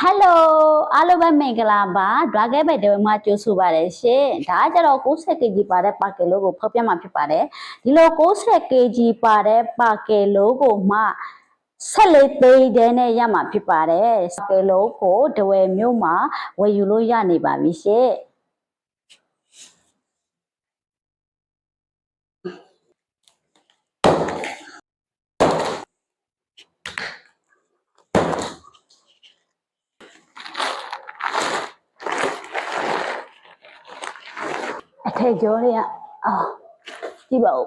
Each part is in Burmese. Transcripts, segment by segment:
ဟယ်လိုအားလုံးပဲမင်္ဂလာပါ Dragon Bite တွေမှာကြိုဆိုပါရရှင်ဒါကကြတော့ 60kg ပါတဲ့ပါကယ်လို့ကိုဖောက်ပြမှာဖြစ်ပါတယ်ဒီလို 60kg ပါတဲ့ပါကယ်လို့ကိုမှဆက်လေးသေးတဲ့နဲ့ရမှာဖြစ်ပါတယ်ပါကယ်လို့ကိုဒဝယ်မြို့မှာဝယ်ယူလို့ရနေပါပြီရှင် အထ က်ကျော်တွေကအာကြည့်ပါဦး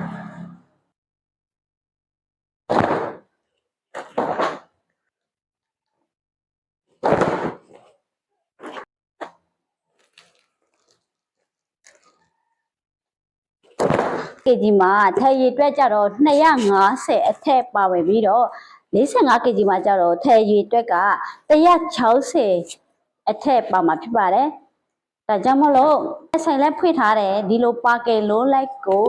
အမ်းကကြီးမှာထည့်ရည်အတွက်ကြတော့250အထက်ပါဝင်ပြီးတော့45ကကြီးမှာကြတော့ထည့်ရည်အတွက်က160အထက်ပါမှာဖြစ်ပါတယ်ဒါကြောင့်မလို့ဆိုင်လဲဖွင့်ထားတယ်ဒီလိုပါကယ်လုံးလိုက်ကို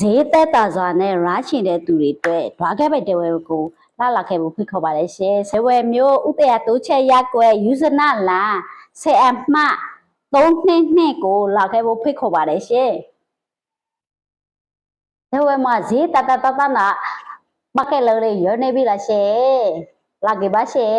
ဈေးသက်တာစွာနဲ့ရာချင်တဲ့သူတွေအတွက်ဓွားခဲ့ပဲတဝဲကိုလာလာခဲ့ဖို့ဖိတ်ခေါ်ပါတယ်ရှင်ဆဝဲမျိုးဥတရတိုးချက်ရက်ကွယ်ယူဇနာလာဆယ်အမှ3နှစ်နှစ်ကိုလာခဲ့ဖို့ဖိတ်ခေါ်ပါတယ်ရှင် ဒါဝဲမှာဈေးတတတတနာပကဲလို့ရနေပြီလားရှေလာကြပါရှေ